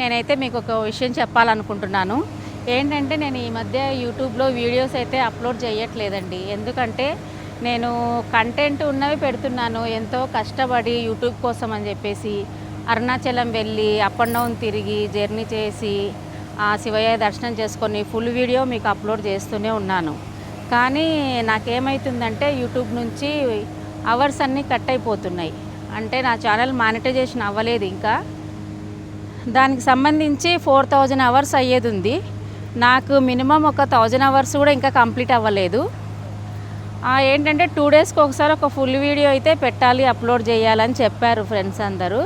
నేనైతే మీకు ఒక విషయం చెప్పాలనుకుంటున్నాను. ఏంటంటే నేను ఈ మధ్య యూట్యూబ్లో వీడియోస్ అయితే అప్లోడ్ చేయట్లేదండి. ఎందుకంటే నేను కంటెంట్ ఉన్నవి పెడుతున్నాను. ఎంతో కష్టపడి యూట్యూబ్ కోసం అని చెప్పేసి అరుణాచలం వెళ్ళి అప్ అండ్ డౌన్ తిరిగి జర్నీ చేసి ఆ శివయ్య దర్శనం చేసుకొని ఫుల్ వీడియో మీకు అప్లోడ్ చేస్తూనే ఉన్నాను. కానీ నాకేమవుతుందంటే యూట్యూబ్ నుంచి అవర్స్ అన్నీ కట్ అయిపోతున్నాయి. అంటే నా ఛానల్ మానిటైజేషన్ అవ్వలేదు ఇంకా. దానికి సంబంధించి ఫోర్ థౌజండ్ అవర్స్ అయ్యేది ఉంది నాకు మినిమం ఒక థౌజండ్ అవర్స్ కూడా ఇంకా కంప్లీట్ అవ్వలేదు. ఏంటంటే టూ డేస్కి ఒకసారి ఒక ఫుల్ వీడియో అయితే పెట్టాలి అప్లోడ్ చేయాలని చెప్పారు ఫ్రెండ్స్ అందరూ.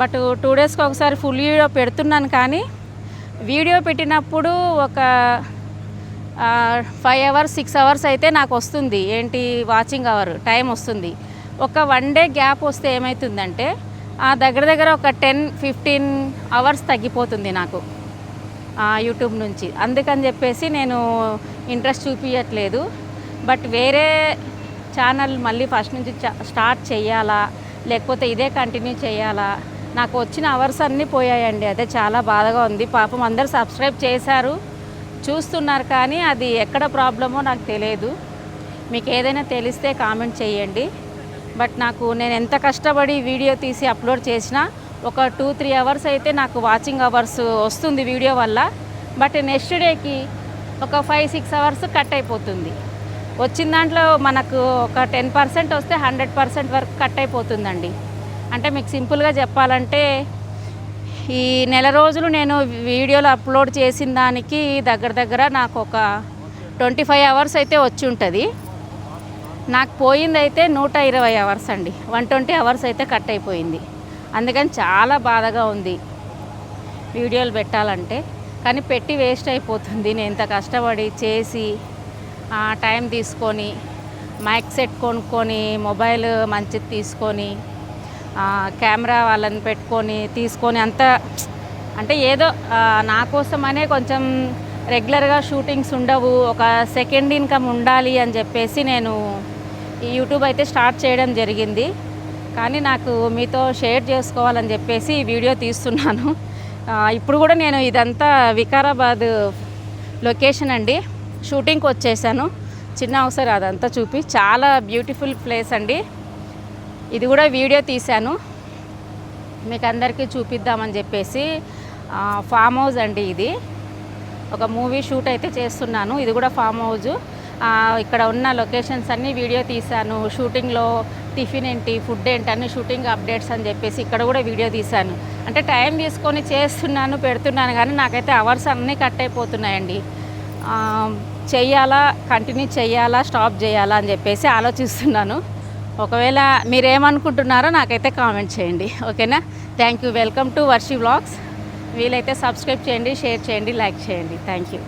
బట్ టూ డేస్కి ఒకసారి ఫుల్ వీడియో పెడుతున్నాను కానీ వీడియో పెట్టినప్పుడు ఒక ఫైవ్ అవర్స్ సిక్స్ అవర్స్ అయితే నాకు వస్తుంది. ఏంటి? వాచింగ్ అవర్ టైం వస్తుంది. ఒక వన్ డే గ్యాప్ వస్తే ఏమవుతుందంటే దగ్గర దగ్గర ఒక టెన్ ఫిఫ్టీన్ అవర్స్ తగ్గిపోతుంది నాకు యూట్యూబ్ నుంచి. అందుకని చెప్పేసి నేను ఇంట్రెస్ట్ చూపించట్లేదు బట్ వేరే ఛానల్ మళ్ళీ ఫస్ట్ నుంచి చ- స్టార్ట్ చేయాలా లేకపోతే ఇదే కంటిన్యూ చేయాలా నాకు వచ్చిన అవర్స్ అన్నీ పోయాయండి. అదే చాలా బాధగా ఉంది. పాపం అందరు సబ్స్క్రైబ్ చేశారు చూస్తున్నారు కానీ అది ఎక్కడ ప్రాబ్లమో నాకు తెలియదు. మీకు ఏదైనా తెలిస్తే కామెంట్ చేయండి. బట్ నాకు నేను ఎంత కష్టపడి వీడియో తీసి అప్లోడ్ చేసినా ఒక టూ త్రీ అవర్స్ అయితే నాకు వాచింగ్ అవర్స్ వస్తుంది వీడియో వల్ల. బట్ నెక్స్ట్ డేకి ఒక ఫైవ్ సిక్స్ అవర్స్ కట్ అయిపోతుంది. వచ్చిన దాంట్లో మనకు ఒక టెన్ పర్సెంట్ వస్తే హండ్రెడ్ పర్సెంట్ వరకు కట్ అయిపోతుందండి. అంటే మీకు సింపుల్గా చెప్పాలంటే ఈ నెల రోజులు నేను వీడియోలు అప్లోడ్ చేసిన దానికి దగ్గర దగ్గర నాకు ఒక ట్వంటీ ఫైవ్ అవర్స్ అయితే వచ్చి ఉంటుంది. నాకు పోయింది అయితే నూట ఇరవై అవర్స్ అండి. వన్ ట్వంటీ అవర్స్ అయితే కట్ అయిపోయింది. అందుకని చాలా బాధగా ఉంది. వీడియోలు పెట్టాలంటే. కానీ పెట్టి వేస్ట్ అయిపోతుంది. నేను ఇంత కష్టపడి చేసి టైం తీసుకొని మైక్ సెట్ కొనుక్కొని మొబైల్ మంచిది తీసుకొని కెమెరా వాళ్ళని పెట్టుకొని తీసుకొని అంత అంటే ఏదో నా కోసమనే కొంచెం రెగ్యులర్గా షూటింగ్స్ ఉండవు. ఒక సెకండ్ ఇన్కమ్ ఉండాలి అని చెప్పేసి నేను ఈ యూట్యూబ్ అయితే స్టార్ట్ చేయడం జరిగింది. కానీ నాకు మీతో షేర్ చేసుకోవాలని చెప్పేసి ఈ వీడియో తీస్తున్నాను. ఇప్పుడు కూడా నేను ఇదంతా వికారాబాద్ లొకేషన్ అండి. షూటింగ్కి వచ్చేసాను. చిన్న అవసరం అదంతా చూపి. చాలా బ్యూటిఫుల్ ప్లేస్ అండి. ఇది కూడా వీడియో తీశాను. మీకు అందరికీ చూపిద్దామని చెప్పేసి ఫామ్ హౌస్ అండి ఇది. ఒక మూవీ షూట్ అయితే చేస్తున్నాను. ఇది కూడా ఫామ్ హౌజు ఇక్కడ ఉన్న లొకేషన్స్ అన్నీ వీడియో తీశాను. షూటింగ్లో టిఫిన్ ఏంటి ఫుడ్ ఏంటి అన్ని షూటింగ్ అప్డేట్స్ అని చెప్పేసి ఇక్కడ కూడా వీడియో తీశాను. అంటే టైం తీసుకొని చేస్తున్నాను పెడుతున్నాను కానీ నాకైతే అవర్స్ అన్నీ కట్ అయిపోతున్నాయండి. చేయాలా చెయ్యాలా కంటిన్యూ చేయాలా స్టాప్ చేయాలా అని చెప్పేసి ఆలోచిస్తున్నాను. ఒకవేళ మీరేమనుకుంటున్నారో నాకైతే కామెంట్ చేయండి. ఓకేనా? Thank you. Welcome to Varshi vlogs. వీలైతే సబ్స్క్రైబ్ చేయండి షేర్ చేయండి లైక్ చేయండి. Thank you.